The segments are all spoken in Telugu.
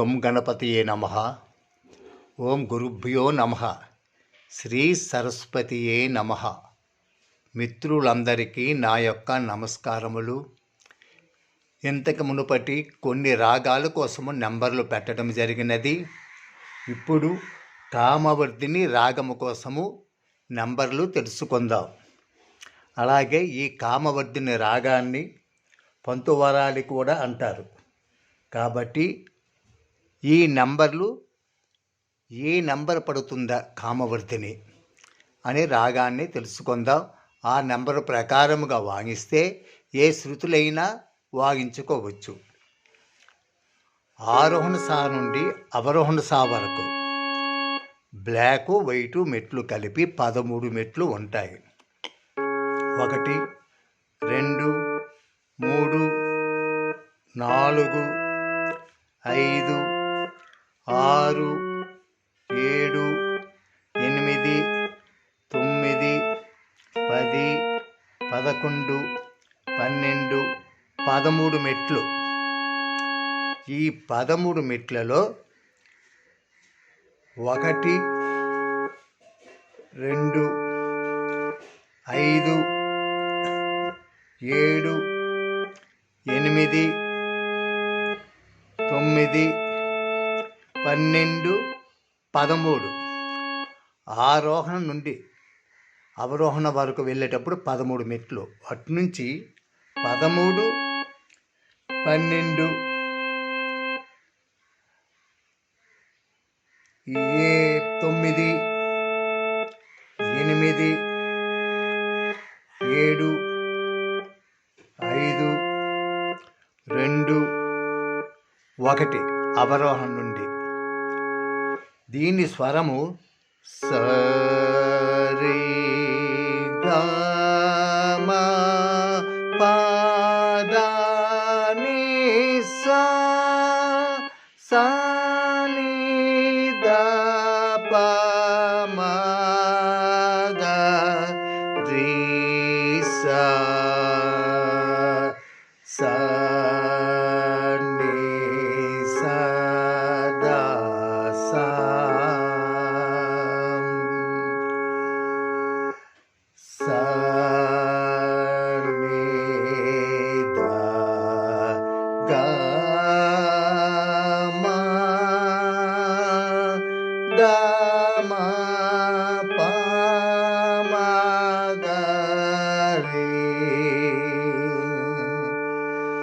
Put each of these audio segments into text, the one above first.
గం గణపతియే నమ. ఓం గురుభ్యో నమ. శ్రీ సరస్వతియే నమ. మిత్రులందరికీ నా యొక్క నమస్కారములు. ఇంతకు మునుపటి కొన్ని రాగాల కోసము నెంబర్లు పెట్టడం జరిగినది. ఇప్పుడు కామవర్ధిని రాగము కోసము నెంబర్లు తెలుసుకుందాం. అలాగే ఈ కామవర్ధిని రాగాన్ని పంతువరాలి కూడా అంటారు. కాబట్టి ఈ నంబర్లు ఏ నంబర్ పడుతుందా కామవర్తిని అనే రాగాన్ని తెలుసుకుందాం. ఆ నెంబర్ ప్రకారముగా వాగిస్తే ఏ శృతులైనా వాగించుకోవచ్చు ఆరోహణ సా నుండి అవరోహణ సా వరకు. బ్లాక్ వైటు మెట్లు కలిపి పదమూడు మెట్లు ఉంటాయి. ఒకటి రెండు మూడు నాలుగు ఐదు ఆరు ఏడు ఎనిమిది తొమ్మిది పది పదకొండు పన్నెండు పదమూడు మెట్లు. ఈ పదమూడు మెట్లలో ఒకటి రెండు ఐదు ఏడు ఎనిమిది తొమ్మిది పన్నెండు పదమూడు. ఆరోహణ నుండి అవరోహణ వరకు వెళ్ళేటప్పుడు పదమూడు మెట్లు. అటు నుంచి పదమూడు పన్నెండు ఏ తొమ్మిది ఎనిమిది ఏడు ఐదు రెండు ఒకటి. అవరోహణ నుండి దీని స్వరము సరే పాదాని సా సాని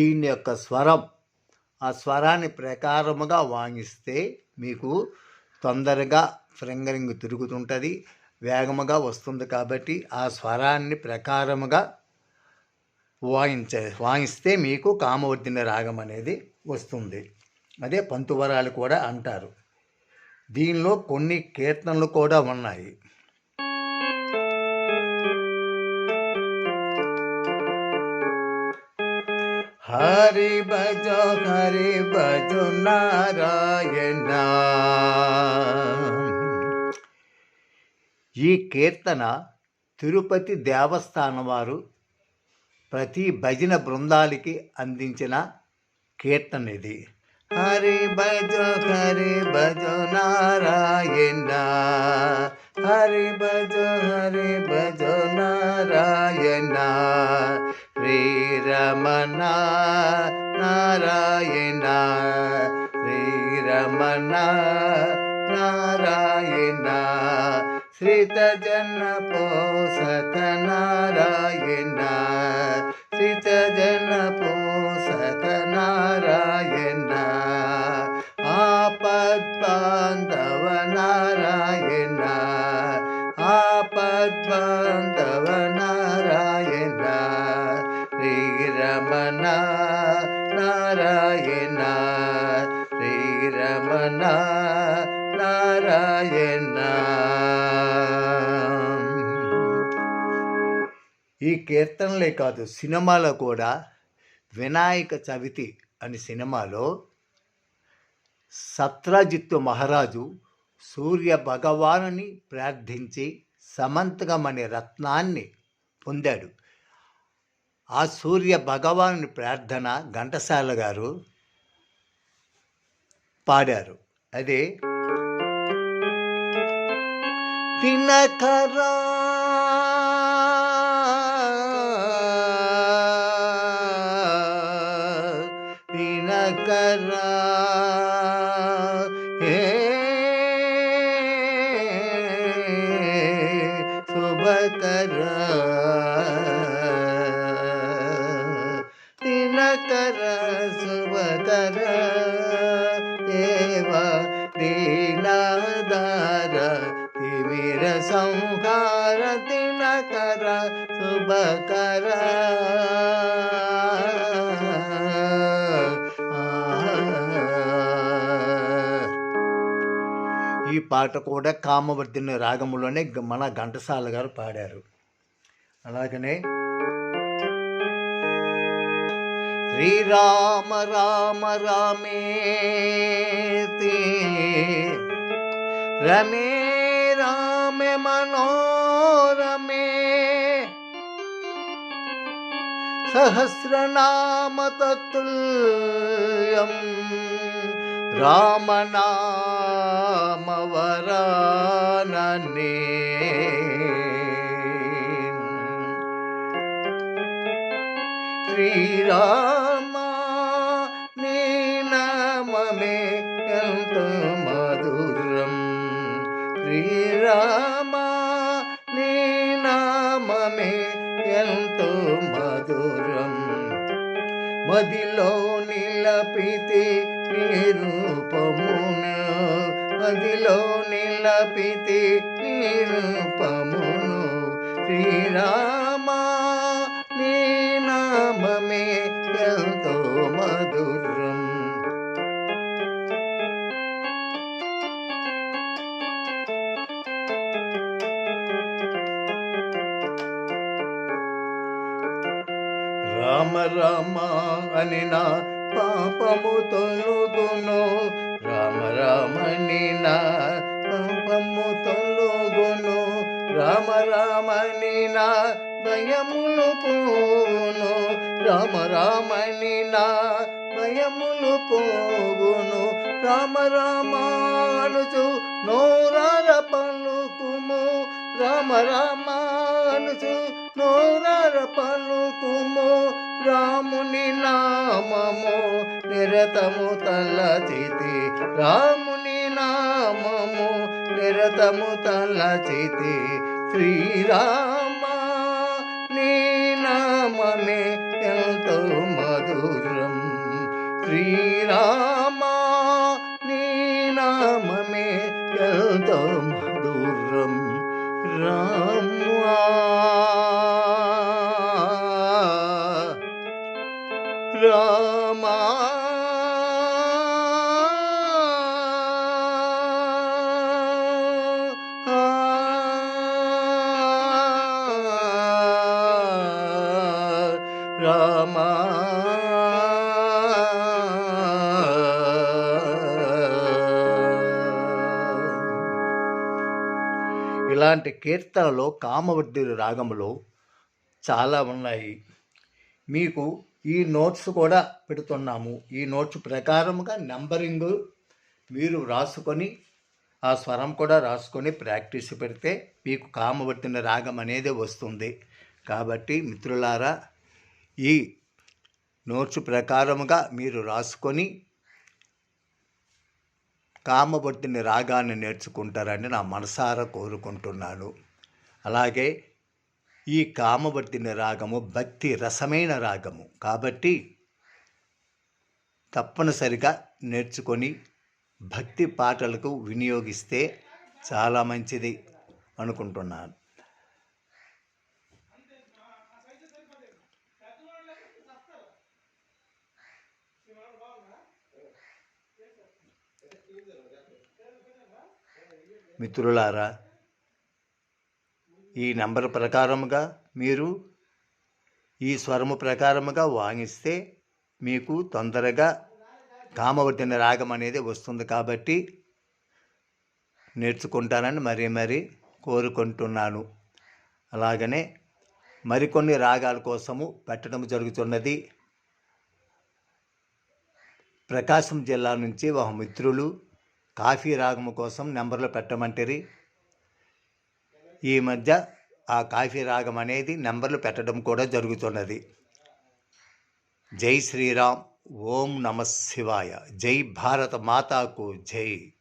దీని యొక్క స్వరం ఆ స్వరాన్ని ప్రకారముగా వాయిస్తే మీకు తొందరగా ఫింగరింగ్ తిరుగుతుంటుంది వేగముగా వస్తుంది కాబట్టి ఆ స్వరాన్ని ప్రకారముగా వాయించే వాయిస్తే మీకు కామవర్ధిన రాగం అనేది వస్తుంది. అదే పంతువరాలు కూడా అంటారు. దీనిలో కొన్ని కీర్తనలు కూడా ఉన్నాయి. హరి భజో హరి భజో నారాయణ. ఈ కీర్తన తిరుపతి దేవస్థానం వారు ప్రతి భజన బృందాలకి అందించిన కీర్తన ఇది. హరి భజో హరి భజో నారాయణ. హరి భజో హరి భజో నారాయణ. శ్రీ రమణ నారాయణ శ్రీ రమణ నారాయణ శ్రీత జన పోసత నారాయణ. నారాయణ శ్రీరమణ నారాయణ ఈ కీర్తనలే కాదు సినిమాలో కూడా వినాయక చవితి అని సినిమాలో సత్రాజిత్తు మహారాజు సూర్య భగవానుని ప్రార్థించి సమంతకం అనే రత్నాన్ని పొందాడు. ఆ సూర్య భగవాను ప్రార్థన ఘంటసాల గారు పాడారు. అదే దినకరా దినకరా తిమిర నకర శుభకర. ఈ పాట కూడా కామవర్ధిని రాగములోనే మన ఘంటసాల గారు పాడారు. అలాగనే శ్రీరామ రామ రామేతి రమే मनोरमे सहस्रनामततुल्यं रामनामवरानने श्रीरामा नीनाममे यन्तु मधुरं श्रीरा మదిలో నిలపితే నీ రూపమును మదిలో నిలపితే నీ రూపమును శ్రీరామ అని నా పాపము తొలుగును. రామ రామని నా పాపము తొలుగును. రామ రామని నా భయములు పోవును రామ రామని నా భయములు పోవును రామ రామానుచు నోరార పలుకుము. రామ రామానుచు నోరార పలుకుము రాముని నామము నిరతము తలచితి రాముని నామము నిరతము తలచితి శ్రీరామ నీ నామమే ఎంతో మధురం. శ్రీరామ నీ నామమే ఎంతో మధురం. రామ రామా. ఇలాంటి కీర్తనలో కామవర్ధుడి రాగములో చాలా ఉన్నాయి. మీకు ఈ నోట్స్ కూడా పెడుతున్నాము. ఈ నోట్స్ ప్రకారముగా నంబరింగ్ మీరు రాసుకొని ఆ స్వరం కూడా రాసుకొని ప్రాక్టీస్ పెడితే మీకు కామవర్తిన రాగం అనేది వస్తుంది. కాబట్టి మిత్రులారా ఈ నోట్స్ ప్రకారముగా మీరు రాసుకొని కామవర్తిని రాగాన్ని నేర్చుకుంటారని నా మనసారా కోరుకుంటున్నాను. అలాగే ఈ కామవర్తిని రాగము భక్తి రసమైన రాగము. కాబట్టి తప్పనిసరిగా నేర్చుకొని భక్తి పాటలకు వినియోగిస్తే చాలా మంచిది అనుకుంటున్నాను. మిత్రులారా ఈ నంబర్ ప్రకారముగా మీరు ఈ స్వరము ప్రకారముగా వాయిస్తే మీకు తొందరగా కామవర్ధన రాగం అనేది వస్తుంది కాబట్టి నేర్చుకుంటానని మరీ మరీ కోరుకుంటున్నాను. అలాగనే మరికొన్ని రాగాల కోసము పెట్టడం జరుగుతున్నది. ప్రకాశం జిల్లా నుంచి ఒక మిత్రులు కాఫీ రాగము కోసం నెంబర్లు పెట్టమంటిరి. ఈ మధ్య ఆ కాఫీ రాగం అనేది నెంబర్లు పెట్టడం కూడా జరుగుతున్నది. జై శ్రీరామ్ ఓం నమ శివాయ. జై భారత మాతాకు జై.